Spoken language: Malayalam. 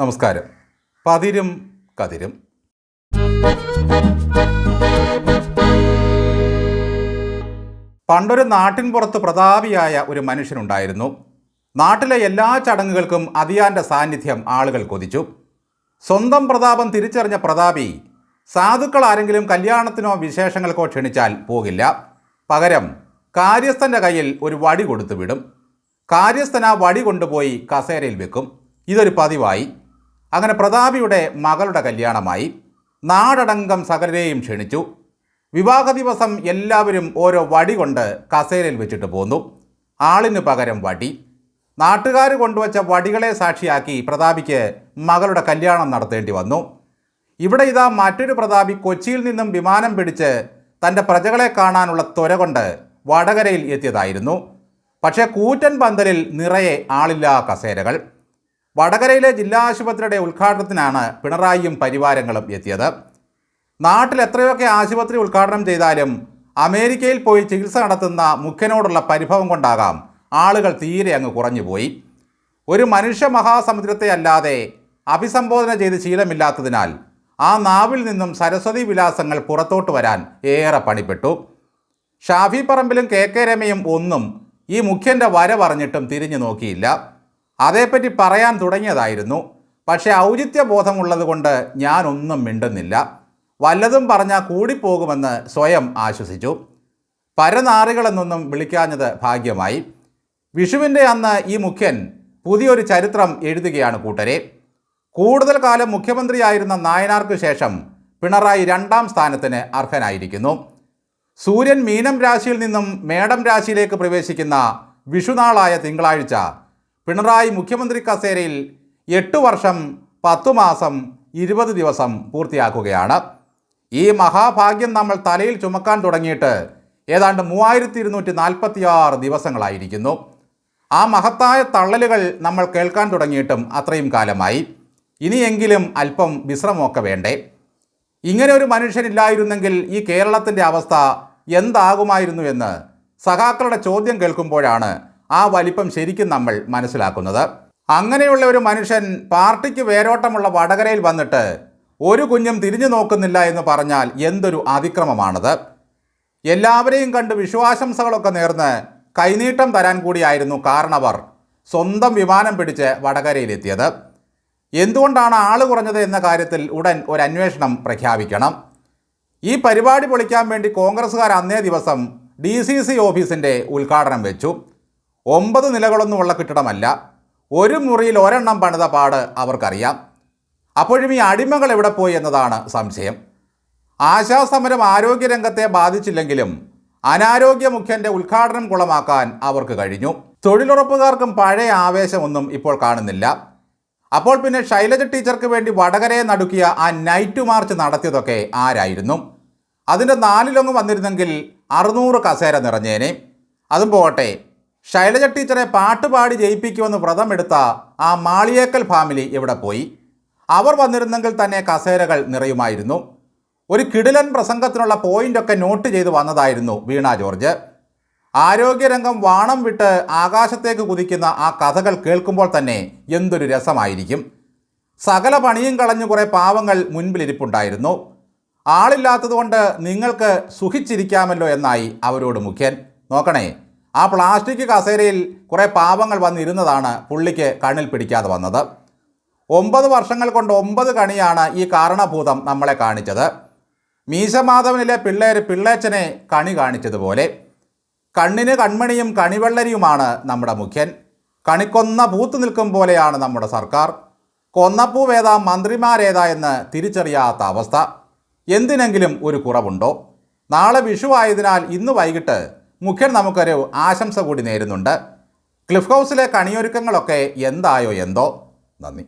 നമസ്കാരം. പതിരും കതിരും. പണ്ടൊരു നാട്ടിൻ പുറത്ത് പ്രതാപിയായ ഒരു മനുഷ്യനുണ്ടായിരുന്നു. നാട്ടിലെ എല്ലാ ചടങ്ങുകൾക്കും അതിയാന്റെ സാന്നിധ്യം ആളുകൾ കൊതിച്ചു. സ്വന്തം പ്രതാപം തിരിച്ചറിഞ്ഞ പ്രതാപി സാധുക്കൾ ആരെങ്കിലും കല്യാണത്തിനോ വിശേഷങ്ങൾക്കോ ക്ഷണിച്ചാൽ പോകില്ല. പകരം കാര്യസ്ഥന്റെ കയ്യിൽ ഒരു വടി കൊടുത്തു വിടും. കാര്യസ്ഥൻ ആ വടി കൊണ്ടുപോയി കസേരയിൽ വെക്കും. ഇതൊരു പതിവായി. അങ്ങനെ പ്രതാപിയുടെ മകളുടെ കല്യാണമായി നാടടങ്കം സകലരെയും ക്ഷണിച്ചു. വിവാഹ ദിവസം എല്ലാവരും ഓരോ വടി കൊണ്ട് കസേരയിൽ വെച്ചിട്ട് പോന്നു. ആളിന് പകരം വടി. നാട്ടുകാർ കൊണ്ടുവച്ച വടികളെ സാക്ഷിയാക്കി പ്രതാപിക്ക് മകളുടെ കല്യാണം നടത്തേണ്ടി വന്നു. ഇവിടെ ഇതാ മറ്റൊരു പ്രതാപി കൊച്ചിയിൽ നിന്നും വിമാനം പിടിച്ച് തന്റെ പ്രജകളെ കാണാനുള്ള ത്വര കൊണ്ട് വടകരയിൽ എത്തിയതായിരുന്നു. പക്ഷേ കൂറ്റൻ പന്തലിൽ നിറയെ ആളില്ലാ കസേരകൾ. വടകരയിലെ ജില്ലാ ആശുപത്രിയുടെ ഉദ്ഘാടനത്തിനാണ് പിണറായിയും പരിവാരങ്ങളും എത്തിയത്. നാട്ടിൽ എത്രയൊക്കെ ആശുപത്രി ഉദ്ഘാടനം ചെയ്താലും അമേരിക്കയിൽ പോയി ചികിത്സ നടത്തുന്ന മുഖ്യനോടുള്ള പരിഭവം കൊണ്ടാകാം ആളുകൾ തീരെ അങ്ങ് കുറഞ്ഞുപോയി. ഒരു മനുഷ്യ മഹാസമുദ്രത്തെ അല്ലാതെ അഭിസംബോധന ചെയ്ത് ശീലമില്ലാത്തതിനാൽ ആ നാവിൽ നിന്നും സരസ്വതി വിലാസങ്ങൾ പുറത്തോട്ട് വരാൻ ഏറെ പണിപ്പെട്ടു. ഷാഫി പറമ്പിലും കെ കെ രമയും ഒന്നും ഈ മുഖ്യന്റെ വര പറഞ്ഞിട്ടും തിരിഞ്ഞു നോക്കിയില്ല. അതേപ്പറ്റി പറയാൻ തുടങ്ങിയതായിരുന്നു. പക്ഷേ ഔചിത്യബോധമുള്ളത് കൊണ്ട് ഞാനൊന്നും മിണ്ടുന്നില്ല. വല്ലതും പറഞ്ഞാൽ കൂടിപ്പോകുമെന്ന് സ്വയം ആശ്വസിച്ചു. പരനാറികളെന്നൊന്നും വിളിക്കാഞ്ഞത് ഭാഗ്യമായി. വിഷുവിന്റെ അന്ന് ഈ മുഖ്യൻ പുതിയൊരു ചരിത്രം എഴുതുകയാണ് കൂട്ടരെ. കൂടുതൽ കാലം മുഖ്യമന്ത്രിയായിരുന്ന നായനാർക്ക് ശേഷം പിണറായി രണ്ടാം സ്ഥാനത്തിന് അർഹനായിരിക്കുന്നു. സൂര്യൻ മീനം രാശിയിൽ നിന്നും മേടം രാശിയിലേക്ക് പ്രവേശിക്കുന്ന വിഷുനാളായ തിങ്കളാഴ്ച പിണറായി മുഖ്യമന്ത്രി കസേരയിൽ എട്ട് വർഷം പത്തു മാസം ഇരുപത് ദിവസം പൂർത്തിയാക്കുകയാണ്. ഈ മഹാഭാഗ്യം നമ്മൾ തലയിൽ ചുമക്കാൻ തുടങ്ങിയിട്ട് ഏതാണ്ട് മൂവായിരത്തി ഇരുന്നൂറ്റി നാൽപ്പത്തി ആറ് ദിവസങ്ങളായിരിക്കുന്നു. ആ മഹത്തായ തള്ളലുകൾ നമ്മൾ കേൾക്കാൻ തുടങ്ങിയിട്ടും അത്രയും കാലമായി. ഇനിയെങ്കിലും അല്പം വിശ്രമമൊക്കെ വേണ്ടേ? ഇങ്ങനെ ഒരു മനുഷ്യനില്ലായിരുന്നെങ്കിൽ ഈ കേരളത്തിന്റെ അവസ്ഥ എന്താകുമായിരുന്നു എന്ന് സഖാക്കളുടെ ചോദ്യം കേൾക്കുമ്പോഴാണ് ആ വലിപ്പം ശരിക്കും നമ്മൾ മനസ്സിലാക്കുന്നത്. അങ്ങനെയുള്ള ഒരു മനുഷ്യൻ പാർട്ടിക്ക് വേരോട്ടമുള്ള വടകരയിൽ വന്നിട്ട് ഒരു കുഞ്ഞും തിരിഞ്ഞു നോക്കുന്നില്ല എന്ന് പറഞ്ഞാൽ എന്തൊരു അതിക്രമമാണത്? എല്ലാവരെയും കണ്ട് വിശ്വാസംസകളൊക്കെ നേർന്ന് കൈനീട്ടം തരാൻ കൂടിയായിരുന്നു കാരണവർ സ്വന്തം വിമാനം പിടിച്ച് വടകരയിലെത്തിയത്. എന്തുകൊണ്ടാണ് ആൾ കുറഞ്ഞത് എന്ന കാര്യത്തിൽ ഉടൻ ഒരു അന്വേഷണം പ്രഖ്യാപിക്കണം. ഈ പരിപാടി പൊളിക്കാൻ വേണ്ടി കോൺഗ്രസ്സുകാർ അന്നേ ദിവസം ഡി സി സി ഓഫീസിന്റെ ഉദ്ഘാടനം വെച്ചു. ഒമ്പത് നിലകളൊന്നുമുള്ള കെട്ടിടമല്ല. ഒരു മുറിയിൽ ഒരെണ്ണം പണിത പാട് അവർക്കറിയാം. അപ്പോഴും ഈ അടിമകൾ എവിടെ പോയി എന്നതാണ് സംശയം. ആശാസമരം ആരോഗ്യരംഗത്തെ ബാധിച്ചില്ലെങ്കിലും അനാരോഗ്യ മുഖ്യന്റെ ഉദ്ഘാടനം കുളമാക്കാൻ അവർക്ക് കഴിഞ്ഞു. തൊഴിലുറപ്പുകാർക്കും പഴയ ആവേശമൊന്നും ഇപ്പോൾ കാണുന്നില്ല. അപ്പോൾ പിന്നെ ശൈലജ ടീച്ചർക്ക് വേണ്ടി വടകരയെ നടുക്കിയ ആ നൈറ്റ് മാർച്ച് നടത്തിയതൊക്കെ ആരായിരുന്നു? അതിന്റെ നാലിലൊന്ന് വന്നിരുന്നെങ്കിൽ അറുന്നൂറ് കസേര നിറഞ്ഞേനെ. അതും പോകട്ടെ. ശൈലജ ടീച്ചറെ പാട്ടുപാടി ജയിപ്പിക്കുമെന്ന് വ്രതമെടുത്ത ആ മാളിയേക്കൽ ഫാമിലി എവിടെ പോയി? അവർ വന്നിരുന്നെങ്കിൽ തന്നെ കസേരകൾ നിറയുമായിരുന്നു. ഒരു കിടിലൻ പ്രസംഗത്തിനുള്ള പോയിന്റൊക്കെ നോട്ട് ചെയ്തു വന്നതായിരുന്നു വീണ ജോർജ്. ആരോഗ്യരംഗം വാണം വിട്ട് ആകാശത്തേക്ക് കുതിക്കുന്ന ആ കഥകൾ കേൾക്കുമ്പോൾ തന്നെ എന്തൊരു രസമായിരിക്കും. സകല പണിയും കളഞ്ഞു കുറേ പാവങ്ങൾ മുൻപിലിരിപ്പുണ്ടായിരുന്നു. ആളില്ലാത്തതുകൊണ്ട് നിങ്ങൾക്ക് സുഖിച്ചിരിക്കാമല്ലോ എന്നായി അവരോട് മുഖ്യൻ. നോക്കണേ ആ പ്ലാസ്റ്റിക് കസേരയിൽ കുറേ പാവങ്ങൾ വന്നിരുന്നതാണ് പുള്ളിക്ക് കണ്ണിൽ പിടിക്കാതെ വന്നത്. ഒമ്പത് വർഷങ്ങൾ കൊണ്ട് ഒമ്പത് കണിയാണ് ഈ കാരണഭൂതം നമ്മളെ കാണിച്ചത്. മീശമാധവനിലെ പിള്ളേർ പിള്ളേച്ചനെ കണി കാണിച്ചതുപോലെ. കണ്ണിന് കൺമണിയും കണിവെള്ളരിയുമാണ് നമ്മുടെ മുഖ്യൻ. കണിക്കൊന്ന പൂത്തു നിൽക്കും പോലെയാണ് നമ്മുടെ സർക്കാർ. കൊന്നപ്പൂവേതാ മന്ത്രിമാരേതാ എന്ന് തിരിച്ചറിയാത്ത അവസ്ഥ. എന്തിനെങ്കിലും ഒരു കുറവുണ്ടോ? നാളെ വിഷു ആയതിനാൽ ഇന്ന് വൈകിട്ട് മുഖ്യൻ നമുക്കൊരു ആശംസ കൂടി നേരുന്നുണ്ട്. ക്ലിഫ് ഹൗസിലെ കണിയൊരുക്കങ്ങളൊക്കെ എന്തായോ എന്തോ? നന്ദി.